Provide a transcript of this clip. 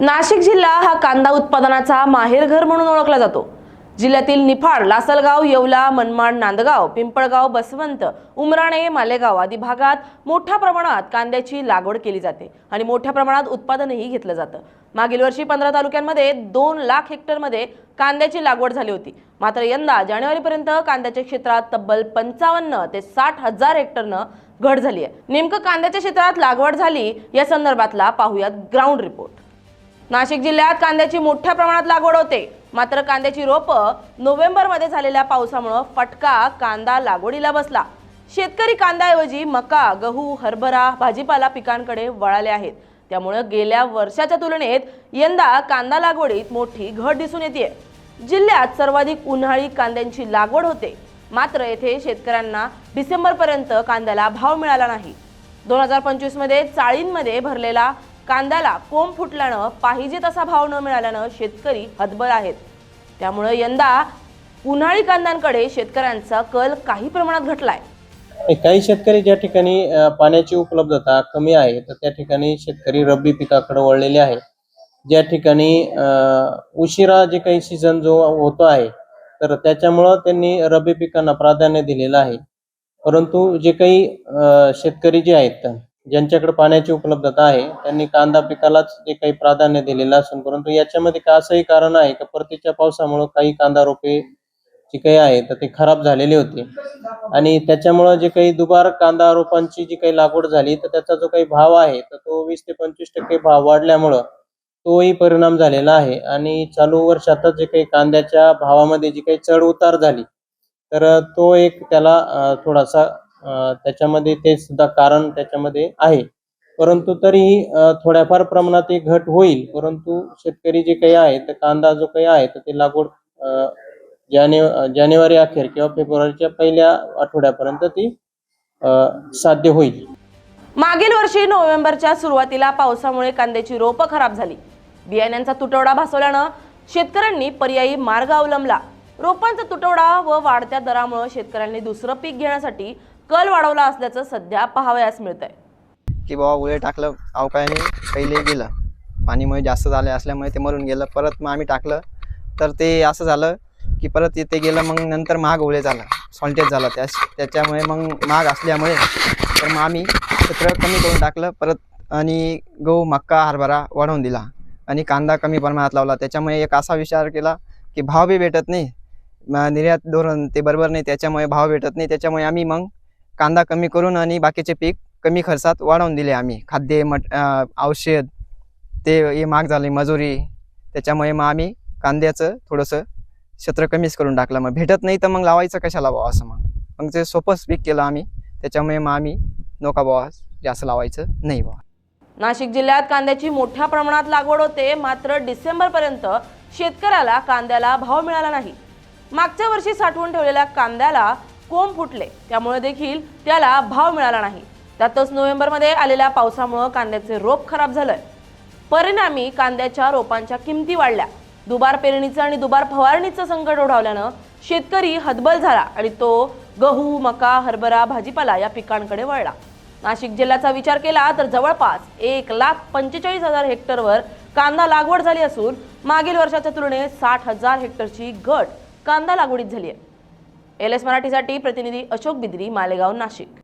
नाशिक जिल्हा हा कांदा उत्पादनाचा माहेरघर म्हणून ओळखला जातो. जिल्ह्यातील निफाड लासलगाव येवला मनमाड नांदगाव पिंपळगाव बसवंत उमराणे मालेगाव आदी भागात मोठ्या प्रमाणात कांद्याची लागवड केली जाते आणि मोठ्या प्रमाणात उत्पादनही घेतलं जातं. मागील वर्षी पंधरा तालुक्यांमध्ये दोन लाख हेक्टरमध्ये कांद्याची लागवड झाली होती. मात्र यंदा जानेवारीपर्यंत कांद्याच्या क्षेत्रात तब्बल पंचावन्न ते साठ हजार हेक्टरनं घट झाली आहे. नेमकं कांद्याच्या क्षेत्रात लागवड झाली या संदर्भातला पाहूयात ग्राउंड रिपोर्ट. नाशिक जिल्ह्यात कांद्याची मोठ्या प्रमाणात लागवड होते. मात्र कांद्याची रोपं नोव्हेंबरमध्ये झालेल्या पावसामुळं फटका कांदा लागवडीला बसला. शेतकरी कांद्याऐवजी मका गहू हरभरा भाजीपाला पिकांकडे वळाले आहेत. त्यामुळे गेल्या वर्षाच्या तुलनेत यंदा कांदा लागवडीत मोठी घट दिसून येते जिल्ह्यात सर्वाधिक उन्हाळी कांद्यांची लागवड होते. मात्र येथे शेतकऱ्यांना डिसेंबरपर्यंत कांद्याला भाव मिळाला नाही. दोन हजार पंचवीसमध्ये चाळींमध्ये भरलेला कांद्याला कोंब फुटल्यानं पाहिजे तसा भाव न मिळाल्यानं शेतकरी हतबल आहेत. त्यामुळे यंदा उन्हाळी कांद्यांकडे शेतकऱ्यांचा कल काही प्रमाणात घटलाय. काही शेतकरी ज्या ठिकाणी पाण्याची उपलब्धता कमी आहे तर त्या ठिकाणी शेतकरी रब्बी पिकाकडे वळलेले आहे ज्या ठिकाणी उशिरा जे काही सीझन जो होतो आहे तर त्याच्यामुळं त्यांनी रब्बी पिकांना प्राधान्य दिलेलं आहे. परंतु जे काही शेतकरी जे आहेत ज्यांच्याकडे पाण्याची उपलब्धता आहे त्यांनी कांदा पिकालाच जे काही प्राधान्य दिलेलं असून परंतु याच्यामध्ये का असंही कारण आहे का? परतीच्या पावसामुळं काही कांदा रोपे जी काही आहे तर ते खराब झालेले होते. आणि त्याच्यामुळं जे काही दुबार कांदा रोपांची जी काही लागवड झाली तर त्याचा जो काही भाव आहे तर तो वीस ते पंचवीस टक्के भाव वाढल्यामुळं तोही परिणाम झालेला आहे. आणि चालू वर्षातच जे काही कांद्याच्या भावामध्ये जी काही चढ उतार झाली तर तो एक त्याला थोडासा त्याच्यामध्ये ते सुद्धा कारण त्याच्यामध्ये आहे. परंतु तरीही थोड्याफार प्रमाणात एक घट होईल. परंतु शेतकरी जे काही आहे तर कांदा जो काही आहे तर ते लागवड जाने जानेवारी अखेर किंवा फेब्रुवारीच्या पहिल्या आठवड्यापर्यंत ती साध्य होईल. मागील वर्षी नोव्हेंबरच्या सुरुवातीला पावसामुळे कांद्याची रोपं खराब झाली. बियाण्यांचा तुटवडा भासवल्यानं शेतकऱ्यांनी पर्यायी मार्ग अवलंबला. रोपांचा तुटवडा व वाढत्या दरामुळे शेतकऱ्यांनी दुसरं पीक घेण्यासाठी कल वाढवला असल्याचं सध्या पाहावयास मिळत आहे की बाबा उळे टाकलं अवकाळ्याने पहिले गेलं. पाणीमुळे जास्त झाले असल्यामुळे ते मरून गेलं. परत मग आम्ही टाकलं तर ते असं झालं की परत ते गेलं मग नंतर महाग उळे झालं. सॉल्टेज झालं. त्या त्याच्यामुळे मग महाग असल्यामुळे तर मग आम्ही क्षेत्र कमी करून टाकलं. परत आणि गहू मक्का हरभरा वाढवून दिला. आणि कांदा कमी प्रमाणात लावला. त्याच्यामुळे एक असा विचार केला की भाव बी भेटत नाही. निर्यात धोरण ते बरोबर नाही. त्याच्यामुळे भाव भेटत नाही. त्याच्यामुळे आम्ही मग कांदा कमी करून आणि बाकीचे पीक कमी खर्चात वाढवून दिले आम्ही. खाद्य मट औषध ते हे महाग झाले मजुरी. त्याच्यामुळे मग आम्ही कांद्याचं थोडंसं क्षेत्र कमीच करून टाकलं. मग भेटत नाही तर मग लावायचं कशाला बाबा असं मग? मग ते सोपंच पीक केलं आम्ही. त्याच्यामुळे मग आम्ही नका बाबा जास्त लावायचं नाही भावा नाशिक जिल्ह्यात कांद्याची मोठ्या प्रमाणात लागवड होते. मात्र डिसेंबरपर्यंत शेतकऱ्याला कांद्याला भाव मिळाला नाही. मागच्या वर्षी साठवून ठेवलेल्या कांद्याला कोंब फुटले. त्यामुळे देखील त्याला भाव मिळाला नाही. त्यातच नोव्हेंबरमध्ये आलेल्या पावसामुळं कांद्याचे रोप खराब झालंय. परिणामी कांद्याच्या रोपांच्या किमती वाढल्या. दुबार पेरणीचं आणि दुबार फवारणीचं संकट ओढावल्यानं शेतकरी हतबल झाला आणि तो गहू मका हरभरा भाजीपाला या पिकांकडे वळला. नाशिक जिल्ह्याचा विचार केला तर जवळपास एक लाख पंचेचाळीस हजार हेक्टरवर कांदा लागवड झाली असून मागील वर्षाच्या तुलनेत साठ हजार हेक्टरची घट कांदा लागवडीत झाली आहे. एल एस मराठीसाठी प्रतिनिधी अशोक बिद्री मालेगाव नाशिक.